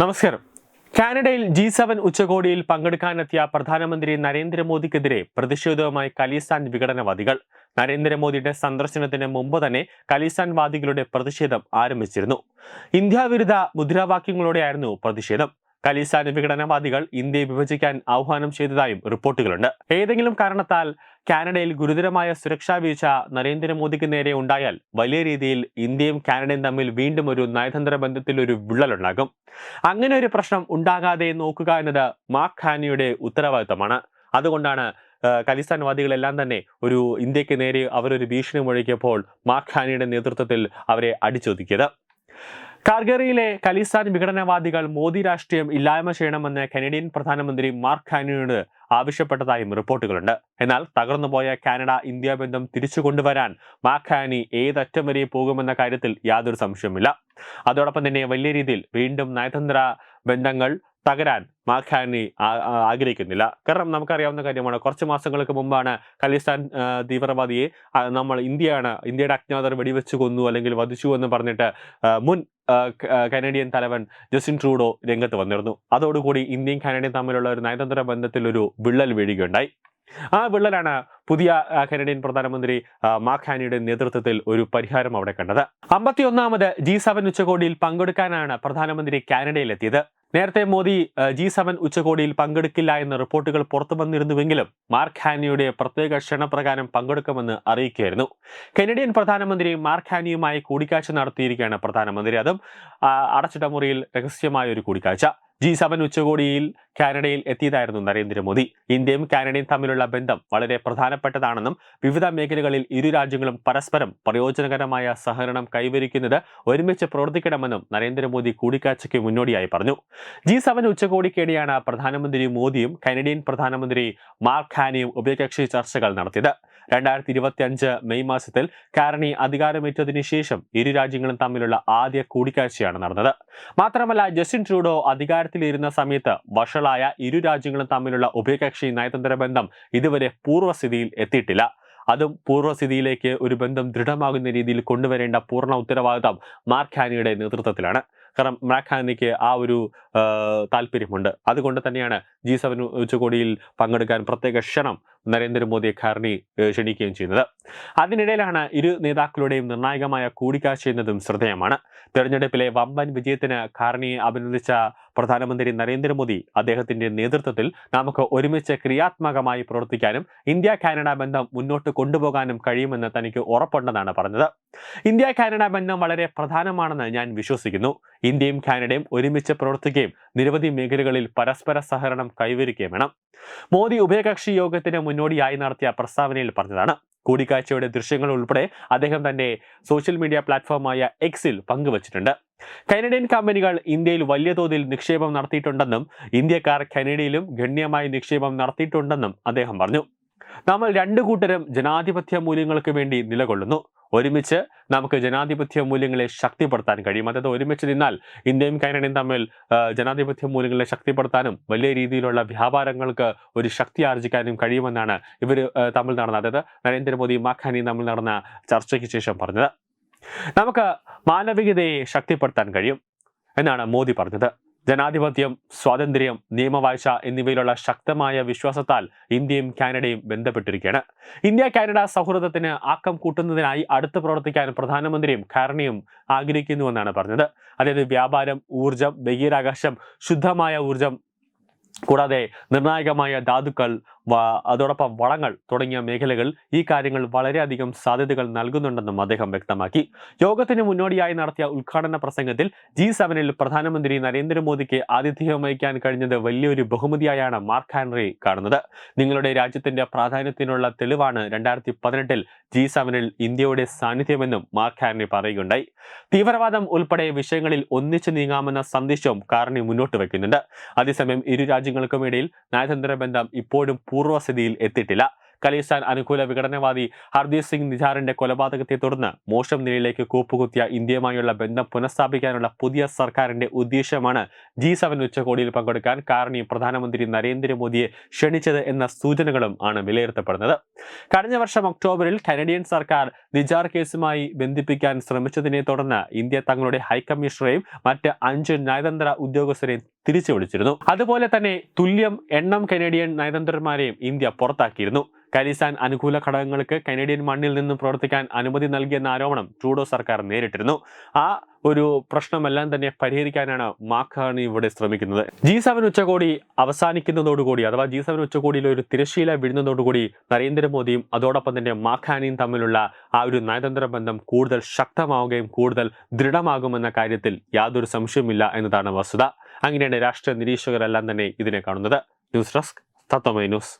നമസ്കാരം. കാനഡയിൽ G seven ഉച്ചകോടിയിൽ പങ്കെടുക്കാനെത്തിയ പ്രധാനമന്ത്രി നരേന്ദ്രമോദിക്കെതിരെ പ്രതിഷേധവുമായി ഖലിസ്ഥാൻ വിഘടനവാദികൾ. നരേന്ദ്രമോദിയുടെ സന്ദർശനത്തിന് മുമ്പ് തന്നെ ഖലിസ്ഥാൻവാദികളുടെ പ്രതിഷേധം ആരംഭിച്ചിരുന്നു. ഇന്ത്യാവിരുദ്ധ മുദ്രാവാക്യങ്ങളോടെയായിരുന്നു പ്രതിഷേധം. ഖലിസ്ഥാൻ വിഘടനവാദികൾ ഇന്ത്യയെ വിഭജിക്കാൻ ആഹ്വാനം ചെയ്തതായും റിപ്പോർട്ടുകളുണ്ട്. ഏതെങ്കിലും കാരണത്താൽ കാനഡയിൽ ഗുരുതരമായ സുരക്ഷാ വീഴ്ച നരേന്ദ്രമോദിക്ക് നേരെ ഉണ്ടായാൽ വലിയ രീതിയിൽ ഇന്ത്യയും കാനഡയും തമ്മിൽ വീണ്ടും ഒരു നയതന്ത്ര ബന്ധത്തിൽ ഒരു വിള്ളലുണ്ടാകും. അങ്ങനെ ഒരു പ്രശ്നം ഉണ്ടാകാതെ നോക്കുക എന്നത് മാർക്ക് ഹാനിയുടെ ഉത്തരവാദിത്തമാണ്. അതുകൊണ്ടാണ് ഖലിസ്ഥാൻവാദികളെല്ലാം തന്നെ ഒരു ഇന്ത്യയ്ക്ക് നേരെ അവരൊരു ഭീഷണി മുഴക്കിയപ്പോൾ മാർക്ക് ഹാനിയുടെ നേതൃത്വത്തിൽ അവരെ അടിച്ചൊതുക്കിയത്. കാർഗറിയിലെ ഖലിസ്ഥാൻ വിഘടനവാദികൾ മോദി രാഷ്ട്രീയം ഇല്ലായ്മ ചെയ്യണമെന്ന് കനേഡിയൻ പ്രധാനമന്ത്രി മാർക്ക് ഹാനിയോട് ആവശ്യപ്പെട്ടതായും റിപ്പോർട്ടുകളുണ്ട്. എന്നാൽ തകർന്നുപോയ കാനഡ ഇന്ത്യ ബന്ധം തിരിച്ചു കൊണ്ടുവരാൻ മാർക്ക് ഹാനി ഏതറ്റം വരെ പോകുമെന്ന കാര്യത്തിൽ യാതൊരു സംശയവുമില്ല. അതോടൊപ്പം തന്നെ വലിയ രീതിയിൽ വീണ്ടും നയതന്ത്ര ബന്ധങ്ങൾ തകരാൻ ആ- ആഗ്രഹിക്കുന്നില്ല. കാരണം നമുക്കറിയാവുന്ന കാര്യമാണ് കുറച്ച് മാസങ്ങൾക്ക് മുമ്പാണ് ഖലിസ്ഥാൻ തീവ്രവാദിയെ നമ്മൾ ഇന്ത്യയാണ് ഇന്ത്യയുടെ അജ്ഞാതർ വെടിവെച്ച് കൊന്നു അല്ലെങ്കിൽ വധിച്ചു എന്ന് പറഞ്ഞിട്ട് മുൻ കനേഡിയൻ തലവൻ ജസ്റ്റിൻ ട്രൂഡോ രംഗത്ത് വന്നിരുന്നു. അതോടുകൂടി ഇന്ത്യയും കാനഡയും തമ്മിലുള്ള ഒരു നയതന്ത്ര ബന്ധത്തിൽ ഒരു വിള്ളൽ വീഴുകയുണ്ടായി. ആ വിള്ളലാണ് പുതിയ കനേഡിയൻ പ്രധാനമന്ത്രി ഹാനിയുടെ നേതൃത്വത്തിൽ ഒരു പരിഹാരം അവിടെ കണ്ടത്. അമ്പത്തിയൊന്നാമത് ജി സെവൻ ഉച്ചകോടിയിൽ പങ്കെടുക്കാനാണ് പ്രധാനമന്ത്രി കാനഡയിലെത്തിയത്. നേരത്തെ മോദി ജി സെവൻ ഉച്ചകോടിയിൽ പങ്കെടുക്കില്ല എന്ന റിപ്പോർട്ടുകൾ പുറത്തു വന്നിരുന്നുവെങ്കിലും മാർക്ക് ഹാനിയുടെ പ്രത്യേക ക്ഷണപ്രകാരം പങ്കെടുക്കുമെന്ന് അറിയിക്കുകയായിരുന്നു. കനേഡിയൻ പ്രധാനമന്ത്രി മാർക്ക് ഹാനിയുമായി കൂടിക്കാഴ്ച നടത്തിയിരിക്കുകയാണ് പ്രധാനമന്ത്രി. അതും അടച്ചിട്ട മുറിയിൽ രഹസ്യമായ ഒരു കൂടിക്കാഴ്ച. ജി സെവൻ ഉച്ചകോടിയിൽ കാനഡയിൽ എത്തിയതായിരുന്നു നരേന്ദ്രമോദി. ഇന്ത്യയും കാനഡയും തമ്മിലുള്ള ബന്ധം വളരെ പ്രധാനപ്പെട്ടതാണെന്നും വിവിധ മേഖലകളിൽ ഇരു രാജ്യങ്ങളും പരസ്പരം പ്രയോജനകരമായ സഹകരണം കൈവരിക്കുന്നത് ഒരുമിച്ച് പ്രവർത്തിക്കണമെന്നും നരേന്ദ്രമോദി കൂടിക്കാഴ്ചയ്ക്ക് മുന്നോടിയായി പറഞ്ഞു. ജി സെവൻ ഉച്ചകോടിക്കിടെയാണ് പ്രധാനമന്ത്രി മോദിയും കനഡിയൻ പ്രധാനമന്ത്രി മാർക്ക് ഹാനിയും ഉഭയകക്ഷി ചർച്ചകൾ നടത്തിയത്. രണ്ടായിരത്തി ഇരുപത്തി അഞ്ച് മെയ് മാസത്തിൽ കാരണി അധികാരമേറ്റതിനു ശേഷം ഇരു രാജ്യങ്ങളും തമ്മിലുള്ള ആദ്യ കൂടിക്കാഴ്ചയാണ് നടന്നത്. മാത്രമല്ല ജസ്റ്റിൻ ട്രൂഡോ അധികാരത്തിലിരുന്ന സമയത്ത് വഷളായ ഇരു രാജ്യങ്ങളും തമ്മിലുള്ള ഉഭയകക്ഷി നയതന്ത്ര ബന്ധം ഇതുവരെ പൂർവസ്ഥിതിയിൽ എത്തിയിട്ടില്ല. അതും പൂർവസ്ഥിതിയിലേക്ക് ഒരു ബന്ധം ദൃഢമാകുന്ന രീതിയിൽ കൊണ്ടുവരേണ്ട പൂർണ ഉത്തരവാദിത്തം മാർക്ക് ഹാനിയുടെ നേതൃത്വത്തിലാണ്. കാരണം മ്രാഖാനിക്ക് ആ ഒരു താല്പര്യമുണ്ട്. അതുകൊണ്ട് തന്നെയാണ് ജി സെവൻ ഉച്ചകോടിയിൽ പങ്കെടുക്കാൻ പ്രത്യേക ക്ഷണം നരേന്ദ്രമോദിയെ ഖാർണി ക്ഷണിക്കുകയും ചെയ്യുന്നത്. അതിനിടയിലാണ് ഇരു നേതാക്കളുടെയും നിർണായകമായ കൂടിക്കാഴ്ച എന്നതും ശ്രദ്ധേയമാണ്. തെരഞ്ഞെടുപ്പിലെ വമ്പൻ വിജയത്തിന് ഖാർണിയെ അഭിനന്ദിച്ച പ്രധാനമന്ത്രി നരേന്ദ്രമോദി അദ്ദേഹത്തിന്റെ നേതൃത്വത്തിൽ നമുക്ക് ഒരുമിച്ച് ക്രിയാത്മകമായി പ്രവർത്തിക്കാനും ഇന്ത്യ കാനഡ ബന്ധം മുന്നോട്ട് കൊണ്ടുപോകാനും കഴിയുമെന്ന് തനിക്ക് ഉറപ്പുണ്ടെന്നാണ് പറഞ്ഞത്. ഇന്ത്യ കാനഡ ബന്ധം വളരെ പ്രധാനമാണെന്ന് ഞാൻ വിശ്വസിക്കുന്നു. ഇന്ത്യയും കാനഡയും ഒരുമിച്ച് പ്രവർത്തിക്കുകയും നിരവധി മേഖലകളിൽ പരസ്പര സഹകരണം കൈവരിക്കുകയും വേണം. മോദി ഉഭയകക്ഷി യോഗത്തിന് മുന്നോടിയായി നടത്തിയ പ്രസ്താവനയിൽ പറഞ്ഞതാണ്. കൂടിക്കാഴ്ചയുടെ ദൃശ്യങ്ങൾ ഉൾപ്പെടെ അദ്ദേഹം തന്റെ സോഷ്യൽ മീഡിയ പ്ലാറ്റ്ഫോമായ എക്സിൽ പങ്കുവച്ചിട്ടുണ്ട്. കനഡിയൻ കമ്പനികൾ ഇന്ത്യയിൽ വലിയ തോതിൽ നിക്ഷേപം നടത്തിയിട്ടുണ്ടെന്നും ഇന്ത്യക്കാർ കനഡയിലും ഗണ്യമായി നിക്ഷേപം നടത്തിയിട്ടുണ്ടെന്നും അദ്ദേഹം പറഞ്ഞു. നമ്മൾ രണ്ടു കൂട്ടരും ജനാധിപത്യ മൂല്യങ്ങൾക്ക് വേണ്ടി നിലകൊള്ളുന്നു. ഒരുമിച്ച് നമുക്ക് ജനാധിപത്യ മൂല്യങ്ങളെ ശക്തിപ്പെടുത്താൻ കഴിയും. അതായത് ഒരുമിച്ച് നിന്നാൽ ഇന്ത്യയും കാനഡയും തമ്മിൽ ജനാധിപത്യ മൂല്യങ്ങളെ ശക്തിപ്പെടുത്താനും വലിയ രീതിയിലുള്ള വ്യാപാരങ്ങൾക്ക് ഒരു ശക്തി ആർജിക്കാനും കഴിയുമെന്നാണ് ഇവർ തമ്മിൽ നടന്ന അതായത് നരേന്ദ്രമോദിയും മാഖാനിയും തമ്മിൽ നടന്ന ചർച്ചയ്ക്ക് ശേഷം പറഞ്ഞത്. നമുക്ക് മാനവികതയെ ശക്തിപ്പെടുത്താൻ കഴിയും എന്നാണ് മോദി പറഞ്ഞത്. ജനാധിപത്യം സ്വാതന്ത്ര്യം നിയമവാഴ്ച എന്നിവയിലുള്ള ശക്തമായ വിശ്വാസത്താൽ ഇന്ത്യയും കാനഡയും ബന്ധപ്പെട്ടിരിക്കുകയാണ്. ഇന്ത്യ കാനഡ സൗഹൃദത്തിന് ആക്കം കൂട്ടുന്നതിനായി അടുത്ത് പ്രവർത്തിക്കാൻ പ്രധാനമന്ത്രിയും കാരണിയും ആഗ്രഹിക്കുന്നുവെന്നാണ് പറഞ്ഞത്. അതായത് വ്യാപാരം ഊർജം ബഹിരാകാശം ശുദ്ധമായ ഊർജം കൂടാതെ നിർണായകമായ ധാതുക്കൾ അതോടൊപ്പം വളങ്ങൾ തുടങ്ങിയ മേഖലകൾ ഈ കാര്യങ്ങൾ വളരെയധികം സാധ്യതകൾ നൽകുന്നുണ്ടെന്നും അദ്ദേഹം വ്യക്തമാക്കി. യോഗത്തിന് മുന്നോടിയായി നടത്തിയ ഉദ്ഘാടന പ്രസംഗത്തിൽ ജി സെവനിൽ പ്രധാനമന്ത്രി നരേന്ദ്രമോദിക്ക് ആതിഥ്യം വഹിക്കാൻ കഴിഞ്ഞത് വലിയൊരു ബഹുമതിയായാണ് മാർക്ക് ഹാൻറി കാണുന്നത്. നിങ്ങളുടെ രാജ്യത്തിന്റെ പ്രാധാന്യത്തിനുള്ള തെളിവാണ് രണ്ടായിരത്തി പതിനെട്ടിൽ ജി സെവനിൽ ഇന്ത്യയുടെ സാന്നിധ്യമെന്നും മാർക്ക് ഹാൻറി പറയുകയുണ്ടായി. തീവ്രവാദം ഉൾപ്പെടെ വിഷയങ്ങളിൽ ഒന്നിച്ചു നീങ്ങാമെന്ന സന്ദേശവും കാർണി മുന്നോട്ട് വയ്ക്കുന്നുണ്ട്. അതേസമയം ഇരു രാജ്യങ്ങൾക്കും ഇടയിൽ നയതന്ത്ര ബന്ധം ഇപ്പോഴും പൂർവസ്ഥിതിയിൽ എത്തിയിട്ടില്ല. ഖലിസ്ഥാൻ അനുകൂല വിഘടനവാദി ഹർദീപ് സിംഗ് നിജാറിന്റെ കൊലപാതകത്തെ തുടർന്ന് മോശം നിലയിലേക്ക് കൂപ്പുകുത്തിയ ഇന്ത്യയുമായുള്ള ബന്ധം പുനഃസ്ഥാപിക്കാനുള്ള പുതിയ സർക്കാരിന്റെ ഉദ്ദേശമാണ് ജി സെവൻ ഉച്ചകോടിയിൽ പങ്കെടുക്കാൻ കാരണി പ്രധാനമന്ത്രി നരേന്ദ്രമോദിയെ ക്ഷണിച്ചത് എന്ന സൂചനകളും ആണ് വിലയിരുത്തപ്പെടുന്നത്. കഴിഞ്ഞ വർഷം ഒക്ടോബറിൽ കനഡിയൻ സർക്കാർ നിജാർ കേസുമായി ബന്ധിപ്പിക്കാൻ ശ്രമിച്ചതിനെ തുടർന്ന് ഇന്ത്യ തങ്ങളുടെ ഹൈക്കമ്മീഷണറെയും മറ്റ് അഞ്ച് നയതന്ത്ര ഉദ്യോഗസ്ഥരെയും തിരിച്ചു വിളിച്ചിരുന്നു അതുപോലെ തന്നെ തുല്യം എണ്ണം കനേഡിയൻ നയതന്ത്രന്മാരെയും ഇന്ത്യ പുറത്താക്കിയിരുന്നു. കരിസാൻ അനുകൂല ഘടകങ്ങൾക്ക് കനേഡിയൻ മണ്ണിൽ നിന്നും പ്രവർത്തിക്കാൻ അനുമതി നൽകിയെന്ന ആരോപണം ട്രൂഡോ സർക്കാർ നേരിട്ടിരുന്നു. ആ ഒരു പ്രശ്നമെല്ലാം തന്നെ പരിഹരിക്കാനാണ് മാക്കാണി ഇവിടെ ശ്രമിക്കുന്നത്. ജി സെവൻ ഉച്ചകോടി അവസാനിക്കുന്നതോടുകൂടി അഥവാ ജി സെവൻ ഉച്ചകോടിയിൽ ഒരു തിരശ്ശീല വീഴുന്നതോടുകൂടി നരേന്ദ്രമോദിയും അതോടൊപ്പം തന്നെ മാഖാനിയും തമ്മിലുള്ള ആ ഒരു നയതന്ത്ര ബന്ധം കൂടുതൽ ശക്തമാവുകയും കൂടുതൽ ദൃഢമാകുമെന്ന കാര്യത്തിൽ യാതൊരു സംശയമില്ല എന്നതാണ് വസ്തുത. അങ്ങനെയാണ് രാഷ്ട്രീയ നിരീക്ഷകരെല്ലാം തന്നെ ഇതിനെ കാണുന്നത്. News desk Tatwamayi news.